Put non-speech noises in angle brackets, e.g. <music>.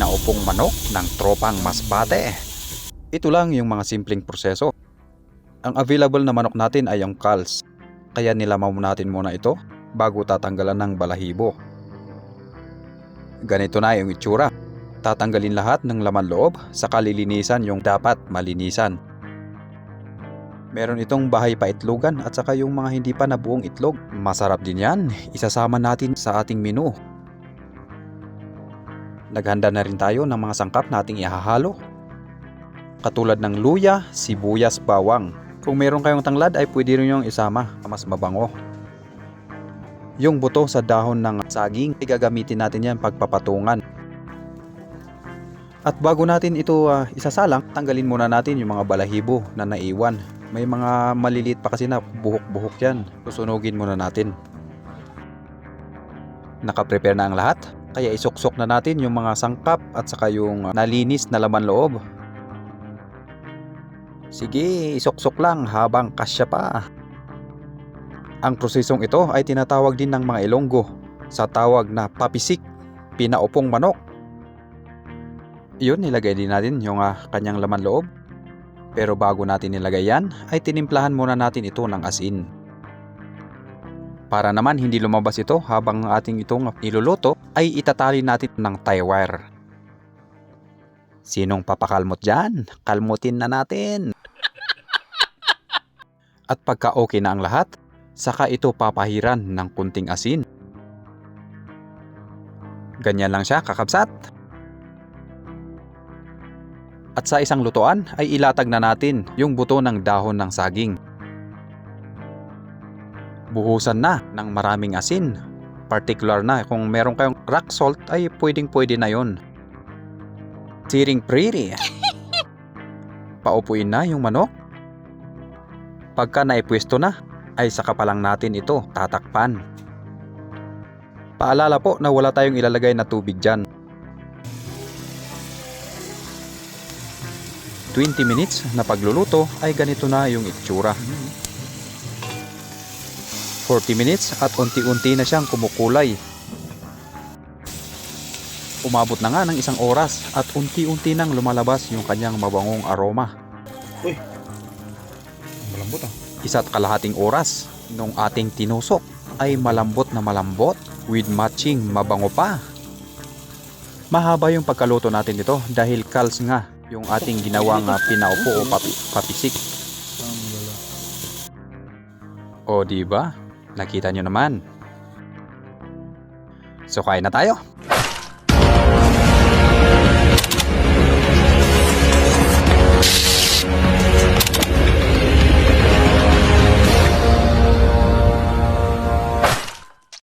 pinaupong manok ng tropang masbate. Ito lang yung mga simpleng proseso. Ang available na manok natin ay yung calves, kaya nilamaw natin muna ito bago tatanggalan ng balahibo. Ganito na yung itsura. Tatanggalin lahat ng laman loob, saka lilinisan yung dapat malinisan. Meron itong bahay pa itlogan at saka yung mga hindi pa nabuong itlog. Masarap din yan. Isasama natin sa ating menu. Naghanda na rin tayo ng mga sangkap nating ihahalo. Katulad ng luya, sibuyas, bawang. Kung meron kayong tanglad ay pwede rin yung isama, mas mabango. Yung buto sa dahon ng saging, igagamitin natin yan pagpapatungan. At bago natin ito ah, isasalang, tanggalin muna natin yung mga balahibo na naiwan. May mga maliliit pa kasi na buhok-buhok yan. Susunugin muna natin. Nakaprepare na ang lahat, kaya isuksok na natin yung mga sangkap at saka yung ah, nalinis na laman loob. Sige, isuksok lang habang kasya pa. Ang prosesong ito ay tinatawag din ng mga Ilonggo sa tawag na papisik, pinaupong manok. Yun, nilagay din natin yung ah, kanyang laman loob. Pero bago natin nilagay yan, ay tinimplahan muna natin ito ng asin. Para naman hindi lumabas ito habang ating itong iluluto, ay itatali natin ng tie wire. Sinong papakalmot dyan? Kalmutin na natin! At pagka okay na ang lahat, saka ito papahiran ng kunting asin. Ganyan lang siya kakabsat. At sa isang lutuan ay ilatag na natin yung buto ng dahon ng saging. Buhusan na ng maraming asin. Particular na kung meron kayong rock salt ay pwedeng pwede na yon. Siring pretty. <laughs> Paupuin na yung manok. Pagka naipwesto na, ay saka pa lang natin ito tatakpan. Paalala po na wala tayong ilalagay na tubig dyan. 20 minutes na pagluluto ay ganito na yung itsura. 40 minutes at unti-unti na siyang kumukulay. Umabot na nga ng isang oras at unti-unti nang lumalabas yung kanyang mabangong aroma. Malambot ah. Isa't kalahating oras nung ating tinusok ay malambot na malambot with matching mabango pa. Mahaba yung pagkaluto natin nito dahil kals nga yung ating ginawang pinaupo o papi, papisik. O di ba? Nakita nyo naman. So kain na tayo.